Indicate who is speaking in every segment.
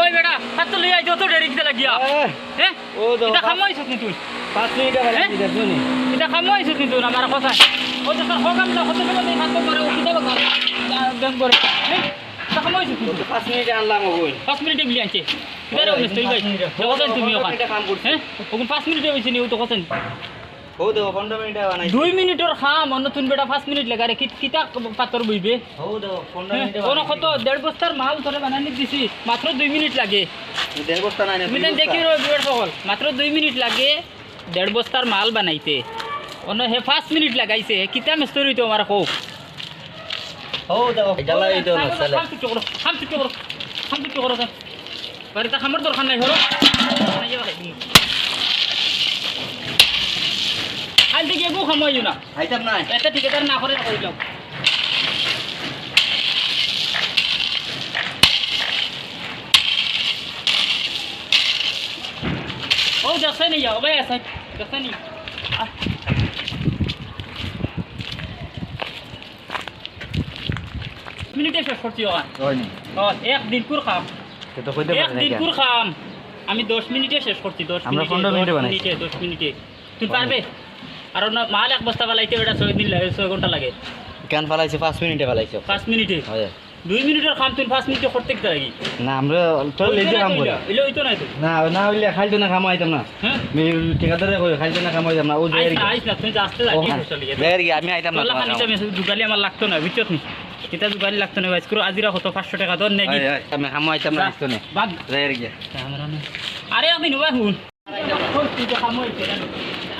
Speaker 1: ওই বেটা হাত লই আই যত দেরি দিতে লাগিয়া। হ্যাঁ?
Speaker 2: ও তো
Speaker 1: এটা তুই।
Speaker 2: পাঁচ মিনিট আবার
Speaker 1: হ্যাঁ?
Speaker 2: লাগি
Speaker 1: এটা খামাইছত নি তুই আমার কথা ও তো স্যার হগাম না হতে পারে হাত করে ও কিটা বাগান ব্যাংক করে। হ্যাঁ? এটা তুই।
Speaker 2: পাঁচ মিনিট আনলাম
Speaker 1: পাঁচ মিনিটে গিয়ে আনছে। বেরো ভাই তুমি ওখান।
Speaker 2: কাম করছি।
Speaker 1: হ্যাঁ? ওখান পাঁচ মিনিটে হয়েছে নি ও তো কথা
Speaker 2: ও দেখো পনেরো মিনিট বানাই
Speaker 1: দুই মিনিটের খাম অন্য তুন বেটা পাঁচ মিনিট লাগা রে কিতা পাতর বইবে
Speaker 2: ও দেখো মিনিট
Speaker 1: কোনো কত দেড় বস্তার মাল ধরে বানানি দিছি মাত্র দুই মিনিট লাগে
Speaker 2: দেড় বস্তা না
Speaker 1: তুমি। দেখি রবিবার সকল মাত্র দুই মিনিট লাগে দেড় বস্তার মাল বানাইতে অন্য হে পাঁচ মিনিট লাগাইছে কিতা মিস্তরি তো আমার কৌ
Speaker 2: ও দেখো জ্বালাই তো না চলে
Speaker 1: খাম চুটো করো খাম চুটো করো বাড়িতে খামার দরকার নাই হলো কাল থেকে একো সময় না।
Speaker 2: আইতাম নাই।
Speaker 1: এটা ঠিকাদার না করে করে যাও ও দেখছে নি যাও ভাই আছে দেখছে নি। মিনিটে শেষ করছি একদিন কুর খাম?
Speaker 2: পারে
Speaker 1: একদিন
Speaker 2: না
Speaker 1: কুর খাম? আমি দশ মিনিটে শেষ করছি দশ
Speaker 2: আমরা
Speaker 1: মিনিটে দশ মিনিটে দশ মিনিটে তুই পারবে আর অন্য মাল এক বস্তা বালাইতে বেটা ছয় দিন লাগে ছয় ঘণ্টা লাগে।
Speaker 2: কেন ফালাইছে? পাঁচ মিনিটে ফালাইছে?
Speaker 1: পাঁচ মিনিটে।
Speaker 2: হয়।
Speaker 1: দুই মিনিটের কাম তুই পাঁচ মিনিটে করতে গেতে লাগি?
Speaker 2: না আমরা তো লেজে কাম করি।
Speaker 1: এলে হইতো না
Speaker 2: না না হইলে খাইতো না খামো আইতাম না।
Speaker 1: হ্যাঁ।
Speaker 2: আমি ঠিকাদারে কই খাইতো না খামো আইতাম না ও যাই
Speaker 1: আইস না না তুই আসতে
Speaker 2: যাই আমি আইতাম না তোমার কাম।
Speaker 1: মেসেজ দুগালি আমার লাগতো না বুঝছত নি এটা দুগালি লাগতো না ভাই স্ক্রু আজিরা কত? পাঁচশো টাকা ধর নাকি
Speaker 2: আমি খামো আইতাম না আইতো না
Speaker 1: বাদ।
Speaker 2: যাই কি
Speaker 1: আরে একদিন ভাই হুন। তুই তো খামো হইছে যা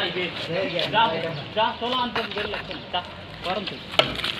Speaker 1: जा सोलह अंतर लक्षण जा परंतु